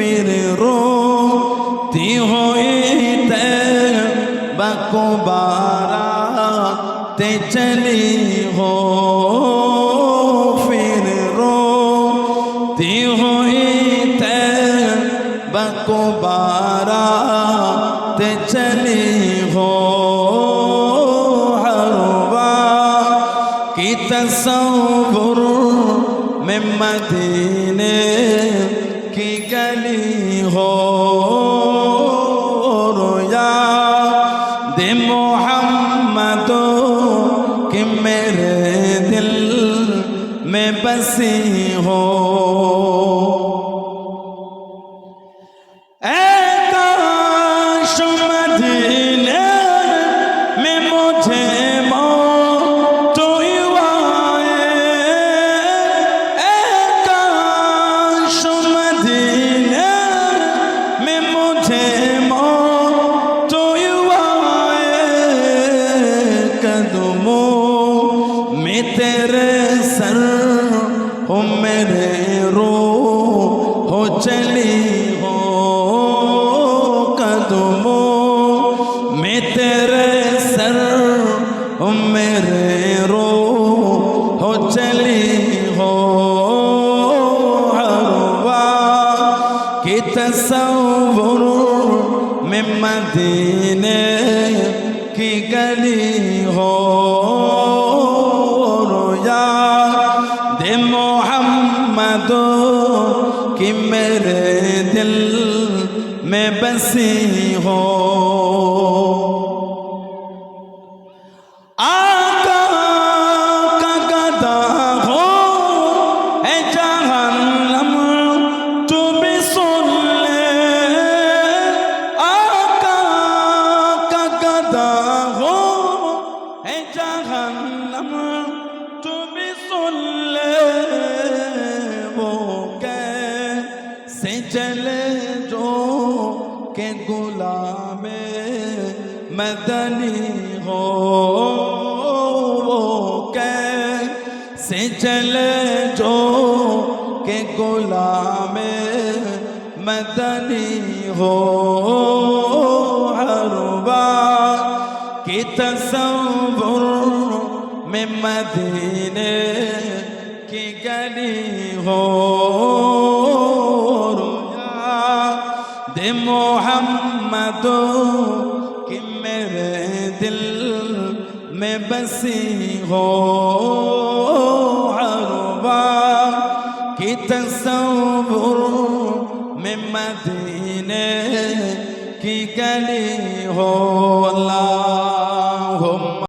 ফের তি হইতে বাকবারা তে চলি হো ফের তি হইতে বাকবারা তে চলি হো হরবা কি তসৌর में मदीने کی گلی ہو رویا دے محمد کہ میرے دل میں بسی ہو اے کاش مدھے कर हो मेरे रो हो चली हो कदमों में तेरे सर हो मेरे रो हो चली हो हवा कि तस्वुर में मदीने की गली हो कि मेरे दिल में बसी हो से चले जो के गुलाम मदनी हो वो कैसे चले जो के गुलाम मदनी हो हरबा के तस्वुर में मदीने की गली हो दे मोहम्मदो कि मेरे दिल में बसी हो हरवा कि तस्वुर में मदीने की गली हो अल्लाह